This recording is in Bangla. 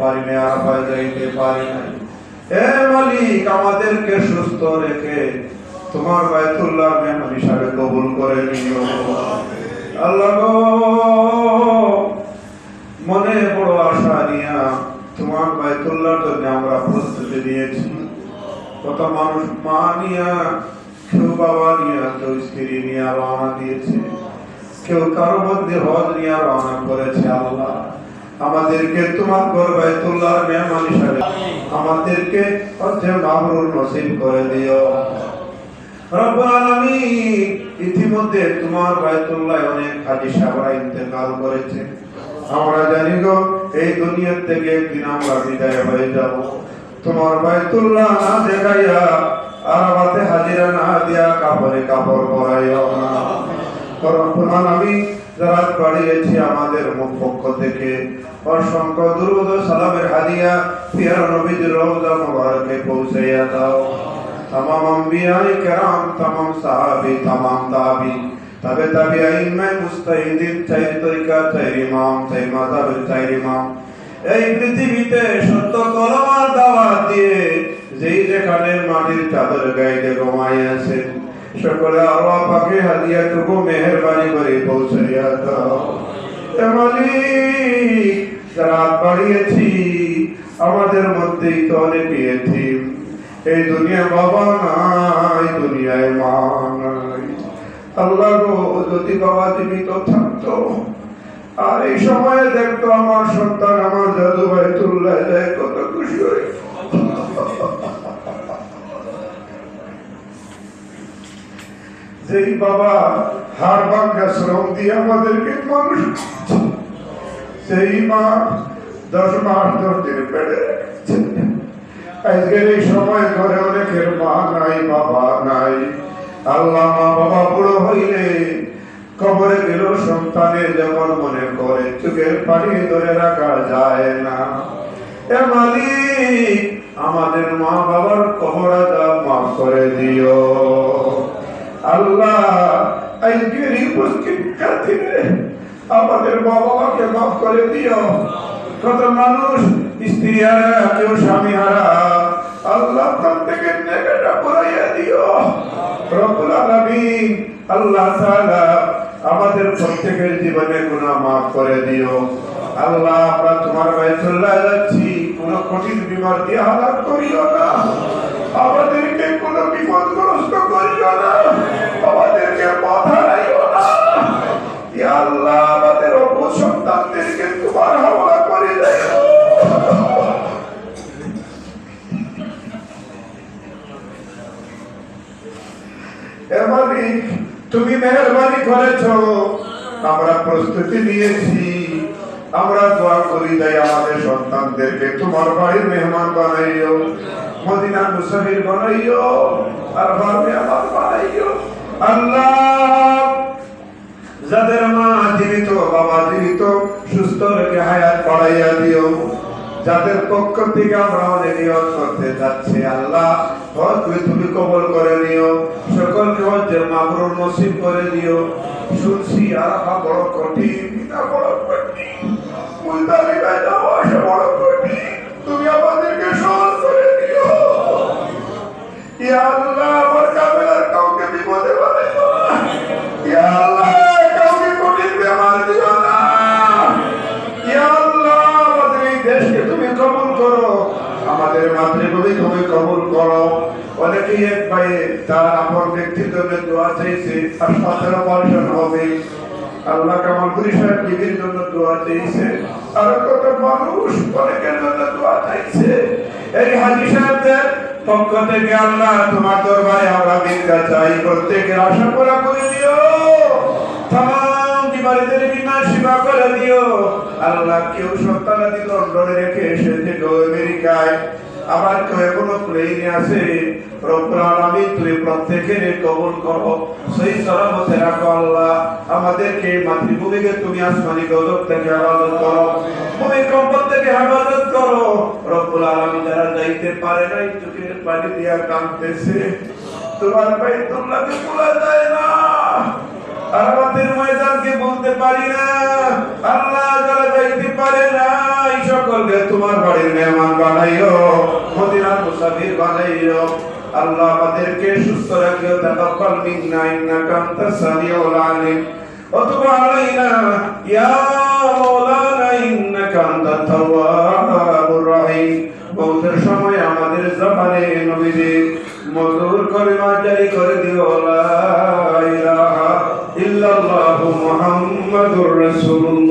পারি না পারি নাই এ মালিক আমাদেরকে সুস্থ রেখে তোমার বায়তুল্লাহ মেহমান হিসাবে কবুল করে নিও। আল্লাহ গো, মনে বড় আশা নিয়া তোমার বায়তুল্লাহর জন্য আমরা প্রস্তুতি নিয়েছি। কত মানুষ মা নিয়া কেউ বাবা নিয়া কেউ স্ত্রী নিয়া রওনা দিয়েছে। কেউ কারও মধ্যে হজ নিয়ে রওনা করেছে আল্লাহ। আমাদেরকে তোমার ঘর বাইতুল্লাহর মেহমান হিসাবে আমাদেরকে হচ্ছে মাহরুর নসিব করে দিও। ইতিমধ্যে তোমার বাইতুল্লাহ অনেক ইন্তেকাল করেছে। আমরা জানি গো, এই দুনিয়া থেকে একদিন আমরা বিদায় হয়ে যাব। তোমার বাইতুল্লাহ না দেখাইয়া হাজিরা না দিয়া কাপড়ে কাপড় পরাইও না। আলামিন যারা আমাদের পক্ষ থেকে অসংখ্য দুরুদ সালামের হাদিয়া, পিয়ার নবীর রওজা মুবারকে পৌঁছাইয়া দাও। তমাম আম্বিয়াই তবে। মুস্তাহিদিন চাই তরিকা চাই এই পৃথিবীতে সত্য দিয়ে যেই যেখানে মাটির চাদর গায়ে ঘুমাই আছে আল্লাহ পাকে করে পৌঁছাইয়া দাও। মালিক রাত বাড়িয়েছি, আমাদের মধ্যেই তো অনেক এই দুনিয়া বাবা নাই, দুনিয়ায় মা নাই। আল্লাহ গো, যদি বাবা জীবিত থাকতো, আর এই সময়ে দেখতো আমার সন্তান, আমার দাদু ভাই তুল্লায় যায়, কত খুশি হয়ে। যেই বাবা হাড় ভাঙ্গা শ্রম দিয়ে আমাদেরকে মানুষ সেই মা দশ মাস দশ দিন আজকের এই সময় ঘরে অনেকের মা নাই, বাবা নাই। আল্লাহ মা, বাবা বুড়ো হইলে কবরে গেল, সন্তানের যেমন মনে করে, চোখের পানি ধরে রাখা যায় না। এ মালিক, আমাদের মা বাবার কবর আজাব মাফ করে দিও। আল্লাহ আজকের উপস্থিত আমাদের মা বাবাকে মাফ করে দিও। কত মানুষ স্ত্রী হারা কেউ স্বামী হারা আল্লাহ প্রত্যেকের নেকাটা পুরাইয়া দিও। রব্বুল আলামিন আল্লাহ তাআলা আমাদের প্রত্যেকের জীবনে গুনাহ মাফ করে দিও। আল্লাহ, আমরা তোমার বাইতুল্লাহ যাচ্ছি, কোন কঠিন বিমার দিয়ে হালাত করিও না। আমাদেরকে কোন তুমি মেহরবানি করেছ, আমরা প্রস্তুতি নিয়েছি। আমরা দোয়া করি যাই আমাদের সন্তানদেরকে তোমার বাড়ির মেহমান বানাইও, মদিনা মুসাফির বানাইও, আর আমার বানাইও। আল্লাহ, যাদের মা বাবা জীবিত সুস্থ রেখে হায়াত বাড়াইয়া দিও। যাদের পক্ষ থেকে আমরা অনেক নিয়ত করতে যাচ্ছি, আল্লাহ তুমি কবল করে নিও। সকলকে হজ্জের মাবরুর নসিব করে দিও। শুনছি, আরাফা বড় কঠিন বড় কঠিন তুমি আমাদেরকে সহজ করে দিও। ইয়া তুমি কবুল করো। অনেকেই এক ভাই তার আপন ব্যক্তির জন্য দোয়া চাইছে হাসপাতাল অপারেশন হবে। আল্লাহ কামালপুরি সাহেব বিবির জন্য দোয়া চাইছে আরও কত মানুষ অনেকের জন্য দোয়া চাইছে। এই হাজি সাহেবদের পক্ষ থেকে আল্লাহ তোমার দরবারে আমরা ভিক্ষা চাই। প্রত্যেকের আশা পুরা করে দিও। তাম বিমারীদের বিমা সেবা করে দিও। আল্লাহ কেউ সন্তানাদি লন্ডনে রেখে এসেছে গো আমেরিকায়। আবার কেউ এখনও প্লেনে আছে করো। সেই সরবতে রাখো আল্লাহ, আমাদেরকে মাতৃভূমিকে তুমি আসমানি থেকে করো। যায় না। ময়দানকে বলতে পারি না। আল্লাহ পারে না এই তোমার বাড়ির মেহমান বানাইও মদিনার মুসাফির বানাইও আল্লাহ আমাদেরকে সুস্থ রাখিও তাকাব্বাল মিন্না ইন্নাকা আনতাস সামিউল আলিম وتب علينا يا مولانا إنك أنت التواب الرحيم মৌতের সময় আমাদের জবানে নবীদের মধুর কলিমা জারি করে দিও লা ইলাহা ইল্লাল্লাহু মুহাম্মাদুর রাসূলুল্লাহ